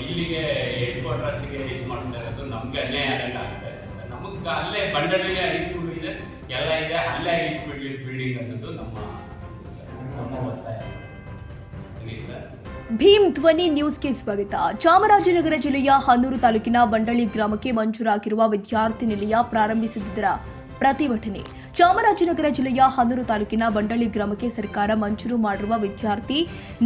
ಇಲ್ಲಿಗೆ ಹೆಡ್ ಕ್ವಾರ್ಟರ್ಸ್ಗೆ ಇದು ಮಾಡ್ತಾ ಇರೋದು ನಮ್ಗೆ ಅನ್ಯಾಯ ಆದಂಗೆ ಆಗ್ತಾ ಇದೆ ಸರ್ ನಮಗೆ ಅಲ್ಲೇ ಬಂಡಳಿಗೆ ಹೈಸ್ಕೂಲ್ ಇದೆ ಎಲ್ಲ ಇದೆ ಅಲ್ಲೇ ಇಟ್ಬಿಡ್ಲಿ ಬಿಲ್ಡಿಂಗ್ ಅನ್ನೋದು ನಮ್ಮ ಭೀಮ್ ಧ್ವನಿ ನ್ಯೂಸ್ಗೆ ಸ್ವಾಗತ. ಚಾಮರಾಜನಗರ ಜಿಲ್ಲೆಯ ಹನೂರು ತಾಲೂಕಿನ ಬಂಡಳಿ ಗ್ರಾಮಕ್ಕೆ ಮಂಜೂರಾಗಿರುವ ವಿದ್ಯಾರ್ಥಿ ನಿಲಯ ಪ್ರಾರಂಭಿಸಿದ್ದರ ಪ್ರತಿಭಟನೆ. ಚಾಮರಾಜನಗರ ಜಿಲ್ಲೆಯ ಹನೂರು ತಾಲೂಕಿನ ಬಂಡಳ್ಳಿ ಗ್ರಾಮಕ್ಕೆ ಸರ್ಕಾರ ಮಂಜೂರು ಮಾಡಿರುವ ವಿದ್ಯಾರ್ಥಿ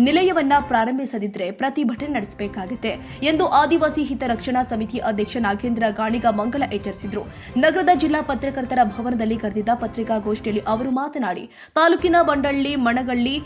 ನಿಲಯವನ್ನ ಪ್ರಾರಂಭಿಸದಿದ್ರೆ ಪ್ರತಿಭಟನೆ ನಡೆಸಬೇಕಾಗುತ್ತೆ ಎಂದು ಆದಿವಾಸಿ ಹಿತರಕ್ಷಣಾ ಸಮಿತಿ ಅಧ್ಯಕ್ಷ ನಾಗೇಂದ್ರ ಗಾಣಿಗ ಮಂಗಲ ಎಚ್ಚರಿಸಿದರು. ನಗರದ ಜಿಲ್ಲಾ ಪತ್ರಕರ್ತರ ಭವನದಲ್ಲಿ ಕರೆದಿದ್ದ ಪತ್ರಿಕಾಗೋಷ್ಠಿಯಲ್ಲಿ ಅವರು ಮಾತನಾಡಿ, ತಾಲೂಕಿನ ಬಂಡಳ್ಳಿ, ಮಣಗಳ್ಳಿ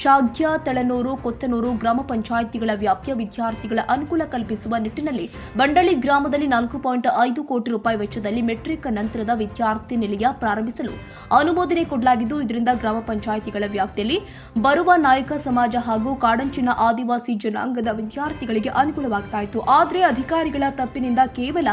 ಶಾಗ್ಯ, ತಳನೂರು, ಕೊತ್ತನೂರು ಗ್ರಾಮ ಪಂಚಾಯಿತಿಗಳ ವ್ಯಾಪ್ತಿಯ ವಿದ್ಯಾರ್ಥಿಗಳ ಅನುಕೂಲ ಕಲ್ಪಿಸುವ ನಿಟ್ಟಿನಲ್ಲಿ ಬಂಡಳ್ಳಿ ಗ್ರಾಮದಲ್ಲಿ ನಾಲ್ಕು ಪಾಯಿಂಟ್ ಐದು ಕೋಟಿ ರೂಪಾಯಿ ವೆಚ್ಚದಲ್ಲಿ ಮೆಟ್ರಿಕ್ ನಂತರದ ವಿದ್ಯಾರ್ಥಿ ನಿಲಯ ಪ್ರಾರಂಭಿಸಲು ಅನುಮೋದನೆ ಕೊಡಲಾಗಿದ್ದು, ಇದರಿಂದ ಗ್ರಾಮ ಪಂಚಾಯಿತಿಗಳ ವ್ಯಾಪ್ತಿಯಲ್ಲಿ ಬರುವ ನಾಯಕ ಸಮಾಜ ಹಾಗೂ ಕಾಡಂಚಿನ ಆದಿವಾಸಿ ಜನಾಂಗದ ವಿದ್ಯಾರ್ಥಿಗಳಿಗೆ ಅನುಕೂಲವಾಗ್ತಾ ಇತ್ತು ಆದರೆ ಅಧಿಕಾರಿಗಳ ತಪ್ಪಿನಿಂದ ಕೇವಲ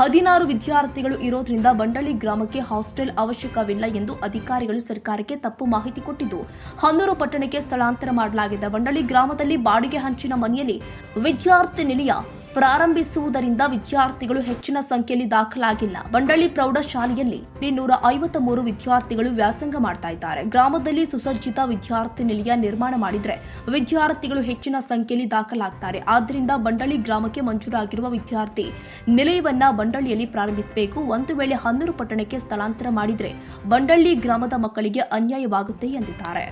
ಹದಿನಾರು ವಿದ್ಯಾರ್ಥಿಗಳು ಇರೋದ್ರಿಂದ ಬಂಡಳಿ ಗ್ರಾಮಕ್ಕೆ ಹಾಸ್ಟೆಲ್ ಅವಶ್ಯಕವಿಲ್ಲ ಎಂದು ಅಧಿಕಾರಿಗಳು ಸರ್ಕಾರಕ್ಕೆ ತಪ್ಪು ಮಾಹಿತಿ ಕೊಟ್ಟಿದ್ದು, ಹನ್ನೂರು ಪಟ್ಟಣಕ್ಕೆ ಸ್ಥಳಾಂತರ ಮಾಡಲಾಗಿದೆ ಬಂಡಳಿ ಗ್ರಾಮದಲ್ಲಿ ಬಾಡಿಗೆ ಹಂಚಿನ ಮನೆಯಲ್ಲಿ ವಿದ್ಯಾರ್ಥಿ ನಿಲಯ ಪ್ರಾರಂಭಿಸುವುದರಿಂದ ವಿದ್ಯಾರ್ಥಿಗಳು ಹೆಚ್ಚಿನ ಸಂಖ್ಯೆಯಲ್ಲಿ ದಾಖಲಾಗಿಲ್ಲ. ಬಂಡಳ್ಳಿ ಪ್ರೌಢಶಾಲೆಯಲ್ಲಿ ಇನ್ನೂರ ಐವತ್ತ ಮೂರು ವಿದ್ಯಾರ್ಥಿಗಳು ವ್ಯಾಸಂಗ ಮಾಡ್ತಾ ಇದ್ದಾರೆ. ಗ್ರಾಮದಲ್ಲಿ ಸುಸಜ್ಜಿತ ವಿದ್ಯಾರ್ಥಿ ನಿಲಯ ನಿರ್ಮಾಣ ಮಾಡಿದ್ರೆ ವಿದ್ಯಾರ್ಥಿಗಳು ಹೆಚ್ಚಿನ ಸಂಖ್ಯೆಯಲ್ಲಿ ದಾಖಲಾಗ್ತಾರೆ. ಆದ್ದರಿಂದ ಬಂಡಳ್ಳಿ ಗ್ರಾಮಕ್ಕೆ ಮಂಜೂರಾಗಿರುವ ವಿದ್ಯಾರ್ಥಿ ನಿಲಯವನ್ನ ಬಂಡಳ್ಳಿಯಲ್ಲಿ ಪ್ರಾರಂಭಿಸಬೇಕು. ಒಂದು ವೇಳೆ ಹನ್ನೂರು ಪಟ್ಟಣಕ್ಕೆ ಸ್ಥಳಾಂತರ ಮಾಡಿದ್ರೆ ಬಂಡಳ್ಳಿ ಗ್ರಾಮದ ಮಕ್ಕಳಿಗೆ ಅನ್ಯಾಯವಾಗುತ್ತೆ ಎಂದಿದ್ದಾರೆ.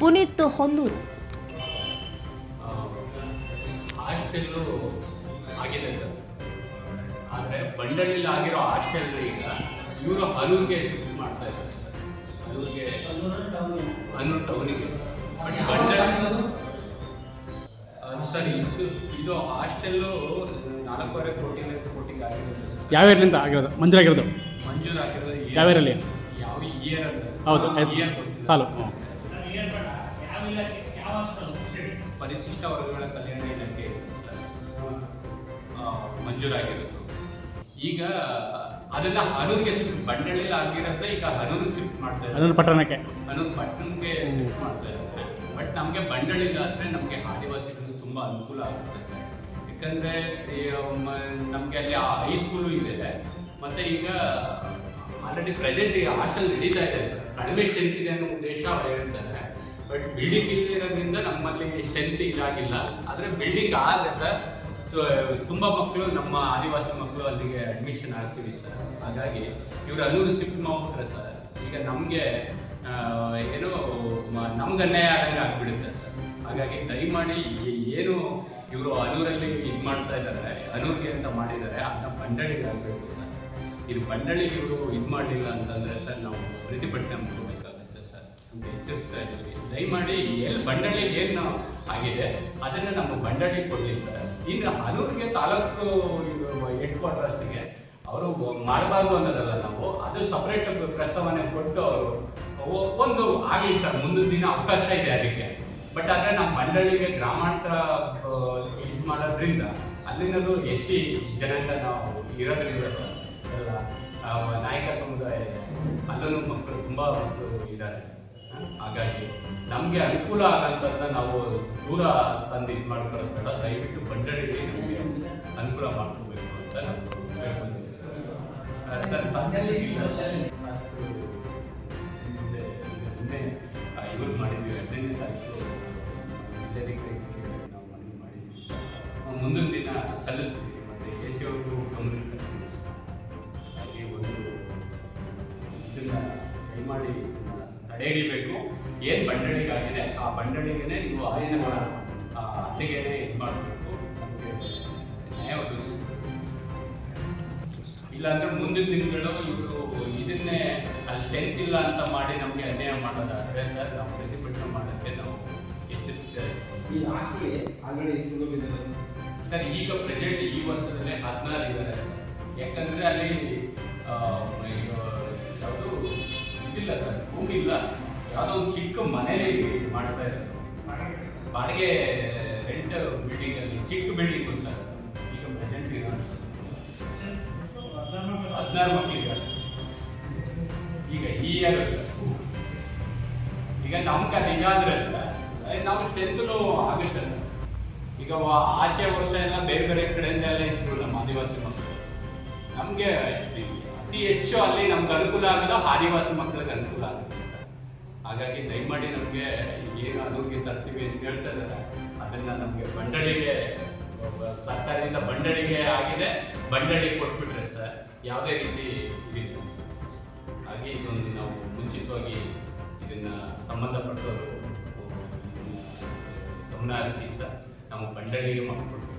ಪುನೀತ್ ಹೊನ್ನೂರು. ಹಾಸ್ಟೆಲ್ಲು ಬಂಡಳಿಲಿ ಆಗಿರೋ ಈಗ ಇವರು ಹನೂರಿಗೆ ಶಿಫ್ಟ್ ಮಾಡ್ತಾ ಇದ್ದಾರೆ ಸರ್. ಹನೂರಿಗೆ ಹನೂರು ಟೌನಿಗೆ. ಬಟ್ ಬಂಡಳಿ ಆ, ಸರ್ ಇದು ಇದು ಹಾಸ್ಟೆಲ್ಲು ನಾಲ್ಕೂವರೆ ಕೋಟಿ ಕೋಟಿಗೆ ಸರ್. ಯಾವ ಏರ್ಲಿಂದ ಆಗಿರೋದು? ಮಂಜೂರಾಗಿರೋದು ಮಂಜೂರಾಗಿರೋದು ಯಾವ year-ಅಲ್ಲಿ? ಯಾವ ಇಯರ್ ಅಂತ ಹೌದು, ಎಸ್. ಸಾಲು. ಪರಿಶಿಷ್ಟ ವರ್ಗಗಳ ಕಲ್ಯಾಣ ಇಲಾಖೆ ಮಂಜೂರಾಗಿರೋದು ಈಗ ಅದೆಲ್ಲ ಹನೂರಿಗೆ ಶಿಫ್ಟ್ ಬಂಡಳಿಯಲ್ಲಿ ಆಗಿರತ್ತೆ ಈಗ ಹನೂರು ಶಿಫ್ಟ್ ಮಾಡ್ತಾ ಇದ್ದಾರೆ. ಅದೊಂದು ಪಟ್ಟಣಕ್ಕೆ. ಹನೂರು ಪಟ್ಟಣಕ್ಕೆ ಶಿಫ್ಟ್ ಮಾಡ್ತಾ ಇದ್ದಾರೆ. ಬಟ್ ನಮಗೆ ಬಂಡಳಿಲ್ಲ ಆದರೆ ನಮಗೆ ಆದಿವಾಸಿಗಳು ತುಂಬ ಅನುಕೂಲ ಆಗುತ್ತೆ. ಸರ್ ಯಾಕಂದರೆ ನಮಗೆ ಅಲ್ಲಿ ಹೈಸ್ಕೂಲು ಇದೆ. ಮತ್ತು ಈಗ ಆಲ್ರೆಡಿ ಪ್ರೆಸೆಂಟ್ ಈಗ ಹಾಸ್ಟೆಲ್ ನಡೀತಾ ಇದೆ. ಸರ್ ಕಡಿಮೆ ಸ್ಟ್ರೆಂತ್ ಇದೆ ಅನ್ನೋ ಉದ್ದೇಶ ಅವ್ರು ಹೇಳ್ತಾರೆ. ಬಟ್ ಬಿಲ್ಡಿಂಗ್ ಇಲ್ಲದೆ ಇರೋದ್ರಿಂದ ನಮ್ಮಲ್ಲಿ ಸ್ಟ್ರೆಂತ್ ಇದಾಗಿಲ್ಲ. ಆದರೆ ಬಿಲ್ಡಿಂಗ್ ಆದರೆ ಸರ್ ತುಂಬ ಮಕ್ಕಳು, ನಮ್ಮ ಆದಿವಾಸಿ ಮಕ್ಕಳು ಅಲ್ಲಿಗೆ ಅಡ್ಮಿಷನ್ ಆಗ್ತೀವಿ ಸರ್ ಹಾಗಾಗಿ ಇವರು ಅಲ್ಲೂರು ಶಿಫ್ಟ್ ಮಾಡ್ಬಿಟ್ರೆ ಸರ್ ಈಗ ನಮಗೆ ಏನು ನಮ್ಗೆ ಅನ್ಯಾಯ ಆದಂಗೆ ಆಗ್ಬಿಡುತ್ತೆ ಸರ್ ಹಾಗಾಗಿ ದಯಮಾಡಿ ಏನು ಇವರು ಅನೂರಲ್ಲಿ ಇದು ಮಾಡ್ತಾ ಇದ್ದಾರೆ ಅನೂರಿಗೆ ಅಂತ ಮಾಡಿದ್ದಾರೆ ಅದನ್ನ ಬಂಡಳಿಗೆ ಆಗಬೇಕು ಸರ್ ಇದು ಬಂಡಳಿಗೆ ಇವರು ಇದು ಮಾಡಲಿಲ್ಲ ಅಂತಂದರೆ ಸರ್ ನಾವು ಪ್ರತಿಭಟನೆ ಮಾಡಬೇಕಾಗುತ್ತೆ ಸರ್ ಅಂತ ಎಚ್ಚರಿಸ್ತಾ ಇದ್ದೀವಿ. ದಯಮಾಡಿ ಎಲ್ಲಿ ಬಂಡಳಿಗೆ ಏನು ಆಗಿದೆ ಅದನ್ನು ನಮ್ಮ ಬಂಡಳಿಗೆ ಕೊಡಲಿ ಸರ್ ಇನ್ನು ಹನೂರಿಗೆ ತಾಲೂಕು ಹೆಡ್ ಕ್ವಾರ್ಟರ್ಸ್ಗೆ ಅವರು ಮಾಡಬಾರ್ದು ಅನ್ನೋದಲ್ಲ ನಾವು ಅದು ಸಪ್ರೇಟ್ ಪ್ರಸ್ತಾವನೆ ಕೊಟ್ಟು ಅವರು ಒಂದು ಆಗಲಿ ಸರ್, ಮುಂದಿನ ದಿನ ಅವಕಾಶ ಇದೆ ಅದಕ್ಕೆ ಬಟ್ ಆದರೆ ನಮ್ಮ ಮಂಡಳಿಗೆ ಗ್ರಾಮಾಂತರ ಇದು ಮಾಡೋದ್ರಿಂದ ಅಲ್ಲಿನದು ಎಸ್ ಟಿ ಜನಾಂಗ ನಾವು ಇರೋದ್ರಿಂದ ಸರ್ ನಾಯಕ ಸಮುದಾಯ, ಅಲ್ಲೂ ಮಕ್ಕಳು ತುಂಬ ಇದ್ದಾರೆ? ಹಾಗಾಗಿ ನಮಗೆ ಅನುಕೂಲ ಆಗಂತಂದ ನಾವು ದೂರ ತಂದು ಇದು ಮಾಡ್ಕೊಳ್ಳೋದು ಬೇಡ ದಯವಿಟ್ಟು ಬಂಡಳಿಗೆ ನಮಗೆ ಅನುಕೂಲ ಮಾಡ್ಕೋಬೇಕು ಅಂತ ನಾವು ಮಾಡಿದ್ವಿ ಮುಂದಿನ ದಿನ ಸಲ್ಲಿಸ್ತೀವಿ. ಮತ್ತು ಎ ಸಿ ಅವ್ರಿಗೂ ಗಮನ ಹಾಗೆ ಒಂದು ದಯಮಾಡಿ ತಡೆ ಹಿಡಿಬೇಕು ಏನು ಬಂಡಳಿಗಾಗಿದೆ? ಆ ಬಂಡಳಿಗೆ ನೀವು ಆಯನಗಳ ಅಲ್ಲಿಗೆ ಇದು ಮಾಡಬೇಕು. ನಮಗೆ ನ್ಯಾಯ ಒದಗಿಸಬೇಕು. ಇಲ್ಲಾಂದ್ರೆ ಮುಂದಿನ ದಿನಗಳು ಇವರು ಇದನ್ನೇ ಅಲ್ಲಿ ಸ್ಟ್ರೆಂತ್ ಇಲ್ಲ ಅಂತ ಮಾಡಿ ನಮಗೆ ಅನ್ಯಾಯ ಮಾಡೋದಾದ್ರೆ ಸರ್ ನಾವು ಪ್ರತಿಭಟನೆ ಮಾಡೋಕ್ಕೆ ನಾವು ಎಚ್ಚರಿಸ್ತೇವೆ ಈ ಹಾಸ್ಟೆಲ್ಗೆ ಆಲ್ರೆಡಿ ಎಷ್ಟು ಹೋಗಿದ್ದಾರೆ ಸರ್? ಈಗ ಪ್ರೆಸೆಂಟ್ ಈ ವರ್ಷದಲ್ಲೇ ಹದಿನಾರು ಇದ್ದಾರೆ ಯಾಕಂದ್ರೆ ಅಲ್ಲಿ ಯಾವುದು ಇದಿಲ್ಲ ಸರ್ ರೂಮ್ ಇಲ್ಲ ಯಾವುದೋ ಒಂದು ಚಿಕ್ಕ ಮನೇಲಿ ಮಾಡ್ತಾ ಇರೋದು. ಬಾಡಿಗೆ ರೆಂಟ್ ಬಿಲ್ಡಿಂಗ್ ಅಲ್ಲಿ, ಚಿಕ್ಕ ಬಿಲ್ಡಿಂಗ್ ಸರ್? ಈಗ ಪ್ರೆಸೆಂಟ್ ಹದಿನಾರು ಮಕ್ಕಳಿಗೆ ಈಗ ಈ ಇಯರ್ ಈಗ ನಮ್ಗೆ ಅದು ಇದಾದ್ರೆ ಸರ್ ನಾವು ಸ್ಟ್ರೆಂತೂ ಆಗುತ್ತೆ ಸರ್. ಈಗ ಆಚೆ ವರ್ಷ ಎಲ್ಲ ಬೇರೆ ಬೇರೆ ಕಡೆಯಿಂದ ಎಲ್ಲ ಇದ್ರು ನಮ್ಮ ಆದಿವಾಸಿ ಮಕ್ಕಳು. ನಮಗೆ ಅತಿ ಹೆಚ್ಚು ಅಲ್ಲಿ ನಮ್ಗೆ ಅನುಕೂಲ ಆಗೋದು ಆದಿವಾಸಿ ಮಕ್ಕಳಿಗೆ ಅನುಕೂಲ ಆಗುತ್ತೆ. ಹಾಗಾಗಿ ದಯಮಾಡಿ ನಮಗೆ ಏನು ಅನುಗಿ ತರ್ತೀವಿ ಅಂತ ಹೇಳ್ತಾ ಇದ್ದಾರೆ. ಅದನ್ನು ನಮಗೆ ಬಂಡಳಿಗೆ ಸರ್ಕಾರದಿಂದ ಬಂಡಳಿಗೆ ಆಗಿದೆ. ಬಂಡಳಿ ಕೊಟ್ಬಿಟ್ರೆ ಸರ್, ಯಾವುದೇ ರೀತಿ ಇದಿಲ್ಲ. ಹಾಗೆ ಇದೊಂದು ನಾವು ಮುಂಚಿತವಾಗಿ ಇದನ್ನು ಸಂಬಂಧಪಟ್ಟವರು ಗಮನ ಹರಿಸಿ ಸರ್ ನಾವು ಬಂಡಳಿಗೆ ಮಕ್ಕಳು